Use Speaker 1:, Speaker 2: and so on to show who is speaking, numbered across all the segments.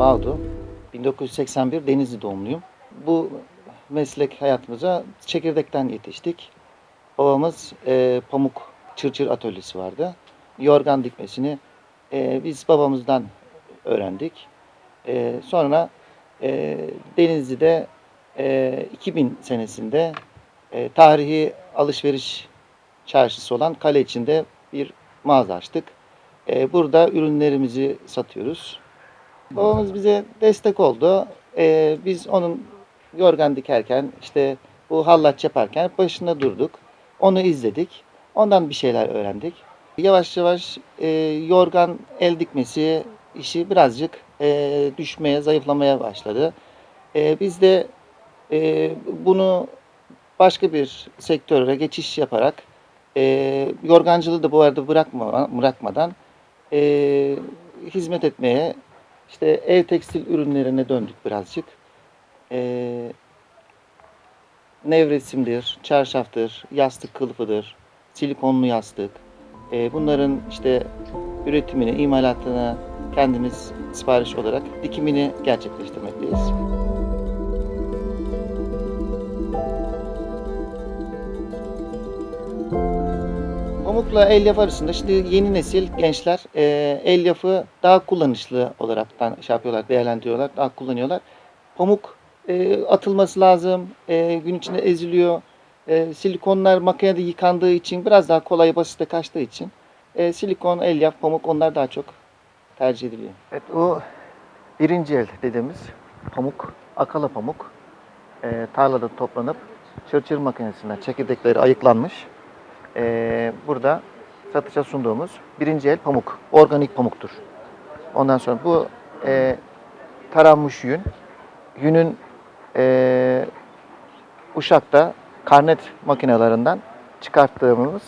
Speaker 1: Bağdu. 1981 Denizli doğumluyum. Bu meslek hayatımıza çekirdekten yetiştik. Babamız e, pamuk çırçır atölyesi vardı. Yorgan dikmesini e, biz babamızdan öğrendik. E, sonra e, Denizli'de e, 2000 senesinde e, tarihi alışveriş çarşısı olan kale içinde bir mağaza açtık. E, burada ürünlerimizi satıyoruz. Babamız bize destek oldu. E, biz onun yorgan dikerken işte bu hallaç yaparken başında durduk. Onu izledik. Ondan bir şeyler öğrendik. Yavaş yavaş e, yorgan el dikmesi işi birazcık e, düşmeye, zayıflamaya başladı. E, biz de e, bunu başka bir sektöre geçiş yaparak e, yorgancılığı da bu arada bırakma, bırakmadan e, hizmet etmeye işte ev tekstil ürünlerine döndük birazcık. E, nevresimdir, çarşaftır, yastık kılıfıdır, silikonlu yastık. E, bunların işte üretimini, imalatını kendimiz sipariş olarak dikimini gerçekleştirmekteyiz. Pamukla elyaf arasında şimdi yeni nesil gençler e, elyafı daha kullanışlı olaraktan şey yapıyorlar, değerlendiriyorlar, daha kullanıyorlar. Pamuk e, atılması lazım, e, gün içinde eziliyor. E, silikonlar makinede yıkandığı için biraz daha kolay basite kaçtığı için e, silikon, elyaf, pamuk onlar daha çok tercih ediliyor. Evet o birinci el dediğimiz pamuk, akala pamuk e, tarlada toplanıp çırçır makinesinden çekirdekleri ayıklanmış. E, burada satışa sunduğumuz birinci el pamuk, organik pamuktur. Ondan sonra bu e, taranmış yün, yünün e, Uşak'ta karnet makinelerinden çıkarttığımız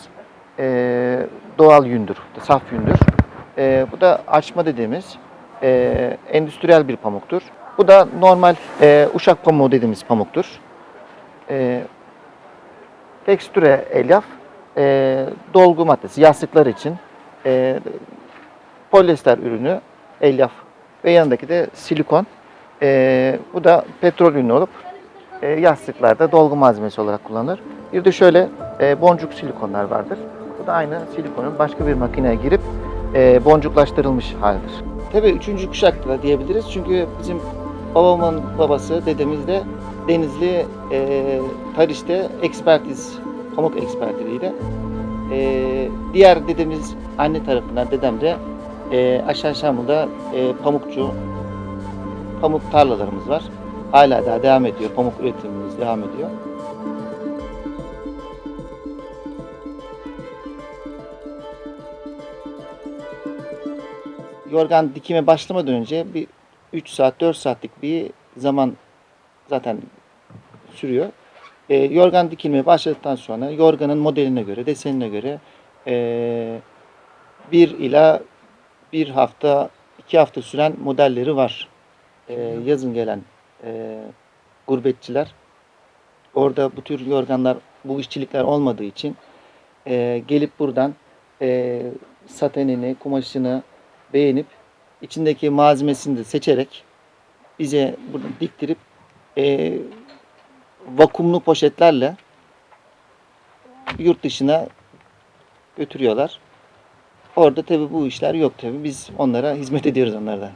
Speaker 1: e, doğal yündür, saf yündür. E, bu da açma dediğimiz e, endüstriyel bir pamuktur. Bu da normal e, Uşak pamuğu dediğimiz pamuktur. E, tekstüre elyaf, e, dolgu maddesi, yastıklar için e, polyester ürünü elyaf ve yanındaki de silikon. E, bu da petrol ünlü olup e, yastıklarda dolgu malzemesi olarak kullanılır. Bir de şöyle e, boncuk silikonlar vardır. Bu da aynı silikonun başka bir makineye girip e, boncuklaştırılmış halidir. Tabii üçüncü kuşakta diyebiliriz çünkü bizim babamın babası, dedemiz de Denizli e, Tariş'te ekspertiz, pamuk ekspertliğiyle. E, diğer dedemiz anne tarafından dedem de e, aşağı Şamlı'da e, pamukçu, pamuk tarlalarımız var. Hala daha devam ediyor. Pamuk üretimimiz devam ediyor. Yorgan dikime başlamadan önce bir 3 saat 4 saatlik bir zaman zaten sürüyor. E, yorgan dikilmeye başladıktan sonra yorganın modeline göre, desenine göre e, bir ila bir hafta, iki hafta süren modelleri var. E, yazın gelen e, gurbetçiler orada bu tür yorganlar, bu işçilikler olmadığı için e, gelip buradan e, satenini, kumaşını beğenip içindeki malzemesini de seçerek bize bunu diktirip e, vakumlu poşetlerle yurt dışına götürüyorlar. Orada tabii bu işler yok tabii. Biz onlara hizmet ediyoruz onlardan.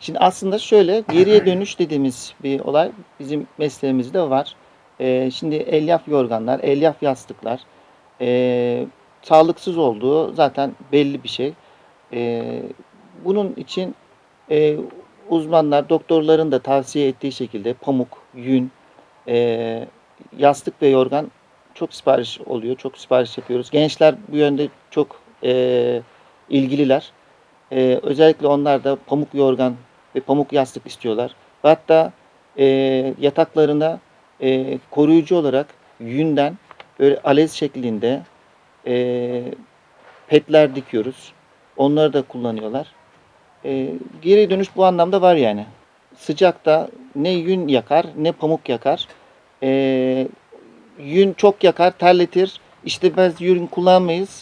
Speaker 1: Şimdi aslında şöyle geriye dönüş dediğimiz bir olay bizim mesleğimizde var. Ee, şimdi elyaf yorganlar, elyaf yastıklar ee, sağlıksız olduğu zaten belli bir şey. Ee, bunun için e, uzmanlar, doktorların da tavsiye ettiği şekilde pamuk, yün, e, yastık ve yorgan çok sipariş oluyor. Çok sipariş yapıyoruz. Gençler bu yönde çok e, ilgililer. E, özellikle onlar da pamuk yorgan ve pamuk yastık istiyorlar. Ve hatta e, yataklarına e, koruyucu olarak yünden böyle alez şeklinde e, petler dikiyoruz. Onları da kullanıyorlar. E, geri dönüş bu anlamda var yani. Sıcakta ne yün yakar ne pamuk yakar. E, yün çok yakar, terletir. İşte biz yün kullanmayız.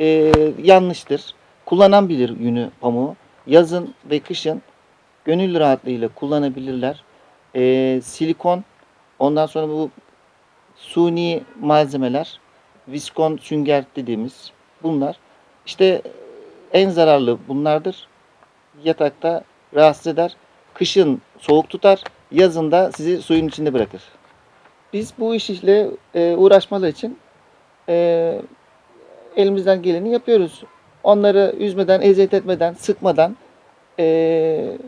Speaker 1: E, yanlıştır. Kullanan bilir yünü, pamuğu. Yazın ve kışın gönül rahatlığıyla kullanabilirler. Ee, silikon, ondan sonra bu suni malzemeler, viskon sünger dediğimiz bunlar. İşte en zararlı bunlardır. Yatakta rahatsız eder. Kışın soğuk tutar, yazın da sizi suyun içinde bırakır. Biz bu iş ile e, uğraşmaları için e, elimizden geleni yapıyoruz. Onları üzmeden, eziyet etmeden, sıkmadan e,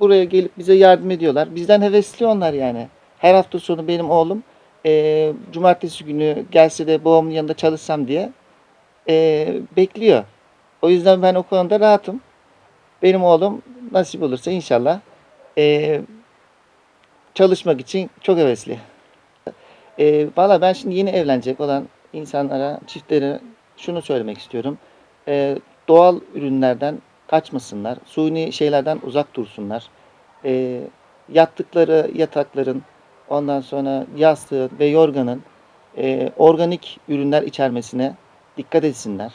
Speaker 1: buraya gelip bize yardım ediyorlar. Bizden hevesli onlar yani. Her hafta sonu benim oğlum e, cumartesi günü gelse de babamın yanında çalışsam diye e, bekliyor. O yüzden ben o konuda rahatım. Benim oğlum nasip olursa inşallah e, çalışmak için çok hevesli. E, Valla ben şimdi yeni evlenecek olan insanlara, çiftlere şunu söylemek istiyorum. E, doğal ürünlerden kaçmasınlar. Suni şeylerden uzak dursunlar. E, yattıkları yatakların, ondan sonra yastığın ve yorganın e, organik ürünler içermesine dikkat etsinler.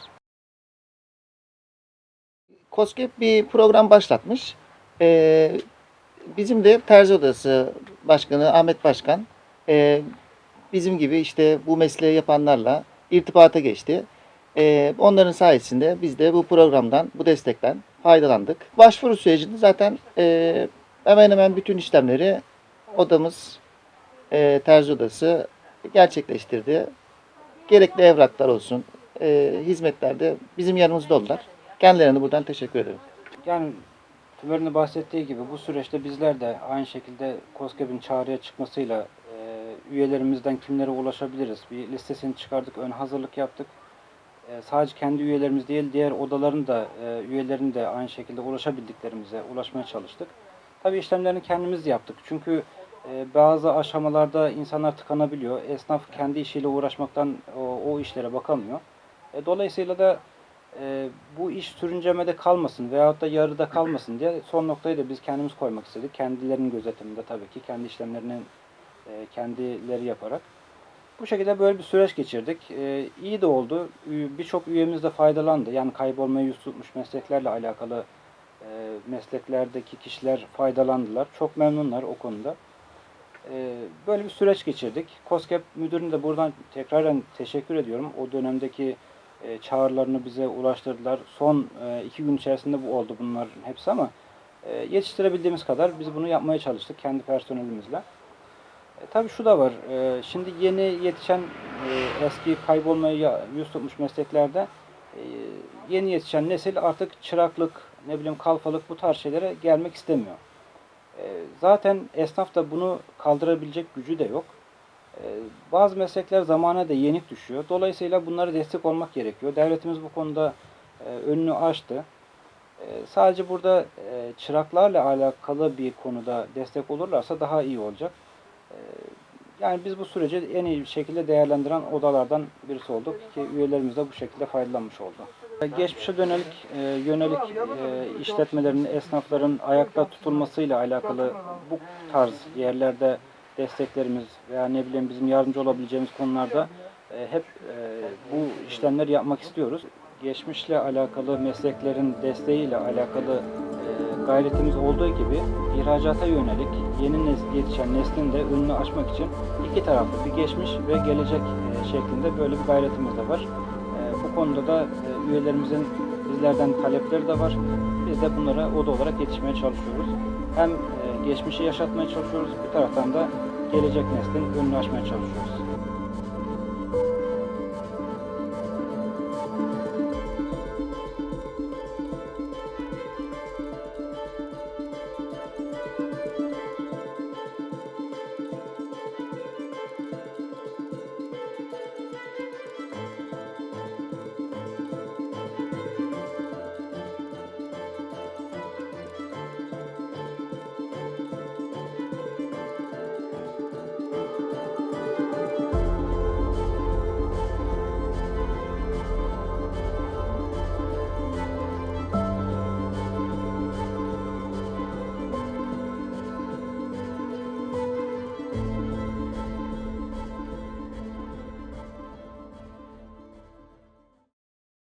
Speaker 1: COSGAP bir program başlatmış. E, bizim de Terzi Odası Başkanı Ahmet Başkan e, bizim gibi işte bu mesleği yapanlarla irtibata geçti. E, onların sayesinde biz de bu programdan, bu destekten faydalandık. Başvuru sürecinde zaten e, hemen hemen bütün işlemleri odamız, e, terzi odası gerçekleştirdi. Gerekli evraklar olsun, e, hizmetlerde bizim yanımızda oldular. Kendilerine buradan teşekkür ederim.
Speaker 2: Yani Tümer'in de bahsettiği gibi bu süreçte bizler de aynı şekilde COSGAP'in çağrıya çıkmasıyla e, üyelerimizden kimlere ulaşabiliriz? Bir listesini çıkardık, ön hazırlık yaptık. E, sadece kendi üyelerimiz değil, diğer odaların da e, üyelerinin de aynı şekilde ulaşabildiklerimize ulaşmaya çalıştık. Tabii işlemlerini kendimiz yaptık. Çünkü bazı aşamalarda insanlar tıkanabiliyor. Esnaf kendi işiyle uğraşmaktan o, o işlere bakamıyor. Dolayısıyla da e, bu iş sürüncemede kalmasın veyahut da yarıda kalmasın diye son noktayı da biz kendimiz koymak istedik. Kendilerinin gözetiminde tabii ki kendi işlemlerini e, kendileri yaparak. Bu şekilde böyle bir süreç geçirdik. E, iyi de oldu. Birçok üyemiz de faydalandı. Yani kaybolmaya yüz tutmuş mesleklerle alakalı e, mesleklerdeki kişiler faydalandılar. Çok memnunlar o konuda. E, böyle bir süreç geçirdik. COSGAP müdürüne de buradan tekraren teşekkür ediyorum. O dönemdeki e, çağrılarını bize ulaştırdılar. Son e, iki gün içerisinde bu oldu bunların hepsi ama e, yetiştirebildiğimiz kadar biz bunu yapmaya çalıştık kendi personelimizle. E, tabii şu da var. e, şimdi yeni yetişen e, eski kaybolmaya yüz tutmuş mesleklerde e, yeni yetişen nesil artık çıraklık, ne bileyim kalfalık bu tarz şeylere gelmek istemiyor. E, zaten esnaf da bunu kaldırabilecek gücü de yok. Ee, Bazı meslekler zamana da yenik düşüyor. Dolayısıyla bunlara destek olmak gerekiyor. Devletimiz bu konuda e, önünü açtı. E, Sadece burada e, çıraklarla alakalı bir konuda destek olurlarsa daha iyi olacak. E, Yani biz bu süreci en iyi şekilde değerlendiren odalardan birisi olduk ki üyelerimiz de bu şekilde faydalanmış oldu. Geçmişe dönelik e, yönelik işletmelerin, esnafların ayakta tutulmasıyla alakalı bu tarz yerlerde desteklerimiz veya ne bileyim bizim yardımcı olabileceğimiz konularda e, hep e, bu işlemleri yapmak istiyoruz. Geçmişle alakalı mesleklerin desteğiyle alakalı e, gayretimiz olduğu gibi ihracata yönelik yeni nes- yetişen neslin de önünü açmak için iki taraflı bir geçmiş ve gelecek şeklinde böyle bir gayretimiz de var. Bu konuda da üyelerimizin bizlerden talepleri de var. Biz de bunlara oda olarak yetişmeye çalışıyoruz. Hem geçmişi yaşatmaya çalışıyoruz, bir taraftan da gelecek neslin önünü açmaya çalışıyoruz.